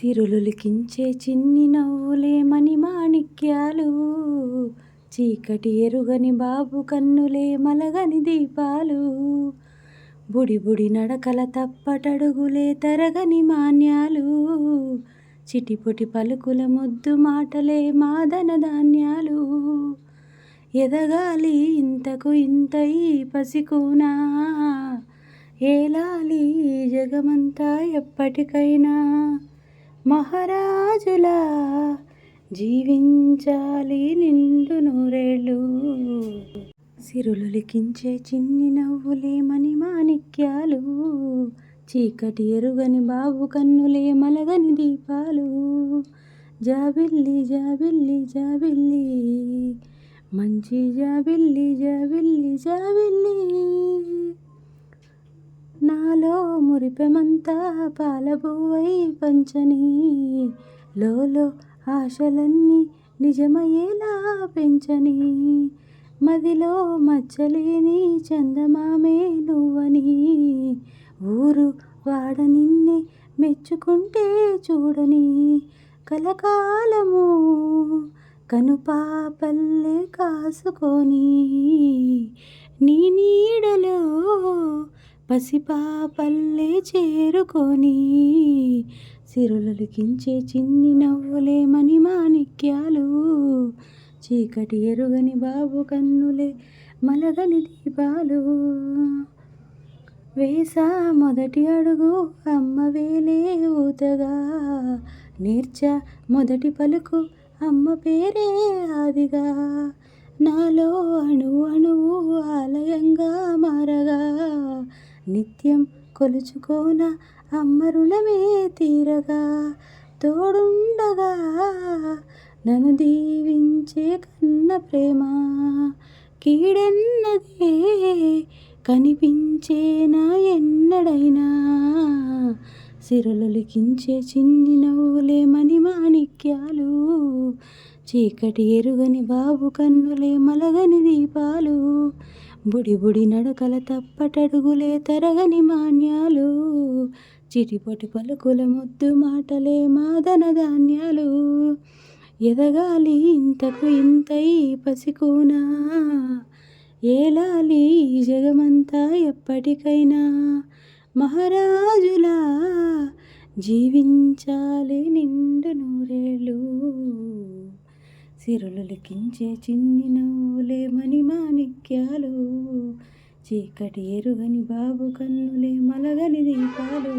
సిరులులికించే చిన్ని నవ్వులే మణి మాణిక్యాలు. చీకటి ఎరుగని బాబు కన్నులే మలగని దీపాలు. బుడి బుడి నడకల తప్పటడుగులే తరగని మాన్యాలు. చిటిపొటి పలుకుల ముద్దు మాటలే మాదన ధాన్యాలు. ఎదగాలి ఇంతకు ఇంత ఈ పసికూనా. ఏలాలి జగమంతా ఎప్పటికైనా. మహారాజులా జీవించాలి నిండు నూరేళ్ళు. సిరులులికించే చిన్ని నవ్వులేమని మాణిక్యాలు. చీకటి ఎరుగని బాబు కన్నులే మలగని దీపాలు. జాబిల్లి జాబిల్లి జాబిల్లి. మంచి జాబిల్లి జాబిల్లి జాబిల్లి. నాలో మురిపెమంతా పాలబువై పంచని. లోలో ఆశలన్నీ నిజమయ్యేలా పెంచని. మదిలో మచ్చలేని చందమామే నువ్వని. ఊరు వాడ నిన్నే మెచ్చుకుంటే చూడని. కలకాలము కనుపాపల్లే కాసుకొని. నీ నీడ పసిపాపల్లే చేరుకొని సిరులలికించే చిన్ని నవ్వులే మణి మాణిక్యాలు. చీకటి ఎరుగని బాబు కన్నులే మలగని దీపాలు. వేసా మొదటి అడుగు అమ్మ వేలే ఊతగా. నేర్చా మొదటి పలుకు అమ్మ పేరే ఆదిగా. నాలో అణు అణువు నిత్యం కొలుచుకోన అమ్మ రుణమే తీరగా తోడుండగా. నన్ను దీవించే కన్న ప్రేమ కీడెన్నదే కనిపించేనా ఎన్నడైనా. సిరులలికించే చిన్ని నవ్వులే మణి మాణిక్యాలు. చీకటి ఎరుగని బాబు కన్నులే మలగని దీపాలు. బుడి బుడి నడకల తప్పటడుగులే తరగని మాన్యాలు. చిటిపొటి పలుకుల ముద్దు మాటలే మాదన ధాన్యాలు. ఎదగాలి ఇంతకు ఇంతై పసికూనా. ఏలాలి ఈ జగమంతా ఎప్పటికైనా. మహారాజులా జీవించాలి నిండు నూరేళ్ళు. సిరులు లిఖించే చిన్ని నవ్వులే మణి మాణిక్యాలు. చీకటి ఎరుగని బాబు కన్నులే మలగని దీపాలు.